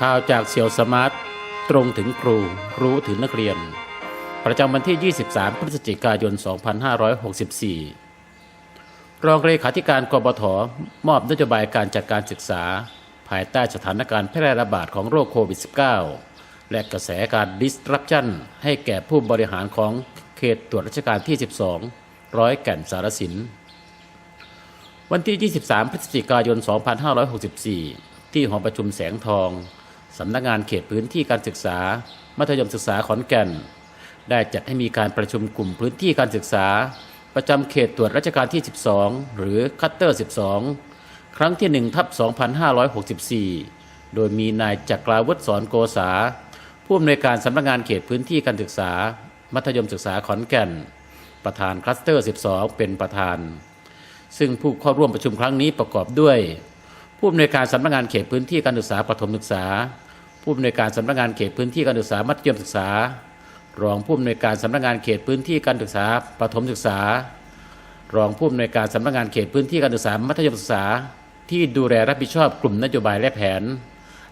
ข่าวจากเสี่ยวสมาร์ทตรงถึงครูรู้ถึงนักเรียน ประจำวันที่ 23 พฤศจิกายน 2564 รองเลขาธิการกบฏมอบนโยบายการจัดการศึกษา ภายใต้สถานการณ์แพร่ระบาดของโรคโควิด -19 และกระแสการ disruption ให้แก่ผู้บริหารของเขตตรวจราชการที่ 12 ร้อยแก่นสารสิน วันที่ 23 พฤศจิกายน 2564 ที่หอประชุมแสงทอง สำนักงานเขตพื้นที่การศึกษา มัธยมศึกษาขอนแก่น ได้จัดให้มีการประชุมกลุ่มพื้นที่การศึกษา ประจำเขตตรวจราชการที่ 12 หรือคัตเตอร์ 12 ครั้งที่1ทับ2564 โดยมีนายจักราวุฒิสอนโกษา ผู้อำนวยการสำนักงานเขตพื้นที่การศึกษา มัธยมศึกษาขอนแก่น ประธานคลัสเตอร์ 12 เป็นประธาน ซึ่งผู้เข้าร่วมประชุมครั้งนี้ประกอบด้วยผู้อำนวยการสำนักงานเขตพื้นที่การศึกษาประถมศึกษา ผู้อำนวยการสำนักงานเขตพื้นที่การศึกษามัธยมศึกษา รองผู้อำนวยการสำนักงานเขตพื้นที่การศึกษาประถมศึกษา รองผู้อำนวยการสำนักงานเขตพื้นที่การศึกษามัธยมศึกษา ที่ดูแลรับผิดชอบกลุ่มนโยบายและแผน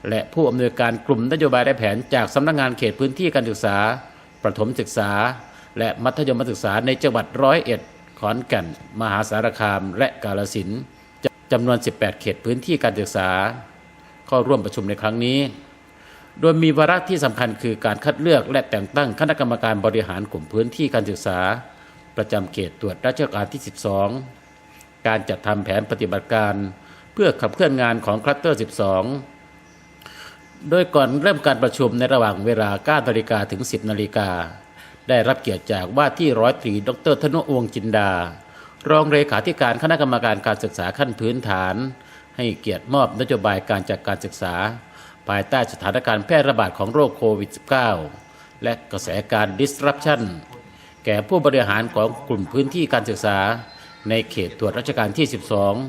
และผู้อำนวยการกลุ่มนโยบายและแผน จากสำนักงานเขตพื้นที่การศึกษา ประถมศึกษา และมัธยมศึกษาในจังหวัดร้อยเอ็ดขอนแก่น มหาสารคาม และกาฬสินจำนวน 18 เขตพื้นที่การศึกษา เข้าร่วมประชุมในครั้งนี้ โดยมีวาระที่สำคัญคือการคัดเลือกและแต่งตั้งคณะกรรมการบริหารกลุ่มพื้นที่การศึกษา ประจำเขตตรวจราชการที่ 12 การจัดทำแผนปฏิบัติการเพื่อขับเคลื่อนงานของคลัสเตอร์ 12 โดยก่อนเริ่มการประชุมในระหว่างเวลา9นาฬิกาถึง 10นาฬิกาได้รับเกียรติจากว่าที่ร้อยตรีดรธนุวงจินดา รองเลขาธิการคณะกรรมการการศึกษาขั้นพื้นฐาน ให้เกียรติมอบนโยบายการจัดการศึกษา ภายใต้สถานการณ์แพร่ระบาดของโรคโควิด -19 และกระแสการ disruption แก่ผู้บริหารของกลุ่มพื้นที่การศึกษา ในเขตตรวจราชการที่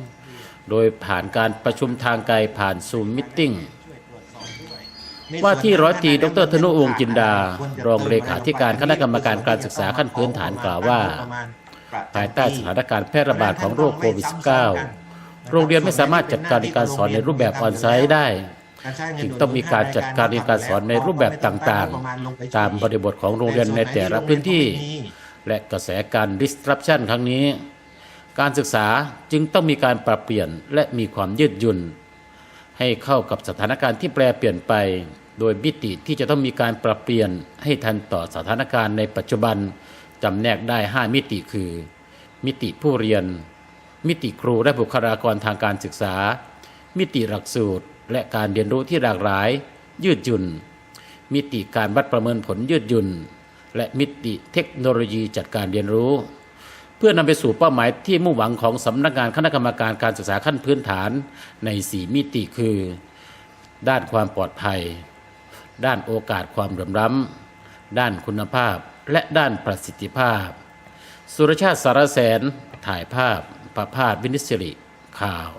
12 โดยผ่านการประชุมทางไกลผ่านซูมมิทติ้งว่าที่ร้อยตรีดรธนุวงศ์จินดา รองเลขาธิการคณะกรรมการการศึกษาขั้นพื้นฐานกล่าวว่า ภายใต้สถานการณ์แพร่ระบาดของโรคโควิด -19 โรงเรียนไม่สามารถจัดการการสอนในรูปแบบออนไซต์ได้ จึงต้องมีการจัดการเรียนการสอนในรูปแบบต่างๆ ตามบริบทของโรงเรียนในแต่ละพื้นที่ และกระแสการ disruption ครั้งนี้ การศึกษาจึงต้องมีการปรับเปลี่ยนและมีความยืดหยุ่น ให้เข้ากับสถานการณ์ที่แปรเปลี่ยนไป โดยมิติที่จะต้องมีการปรับเปลี่ยนให้ทันต่อสถานการณ์ในปัจจุบันจำแนกได้ 5 มิติคือ มิติผู้เรียน มิติครูและบุคลากรทางการศึกษา มิติหลักสูตร และการเรียนรู้ที่หลากหลาย ยืดหยุ่น มิติการวัดประเมินผลยืดหยุ่น และมิติเทคโนโลยีจัดการเรียนรู้ เพื่อนำไปสู่เป้าหมายที่มุ่งหวังของสำนักงานคณะกรรมการการศึกษาขั้นพื้นฐานใน 4 มิติคือ ด้านความปลอดภัย ด้านโอกาสความเหลื่อมล้ำด้านคุณภาพและด้านประสิทธิภาพ สุรชาติสารแสน ถ่ายภาพประภาสวินิสิริข่าว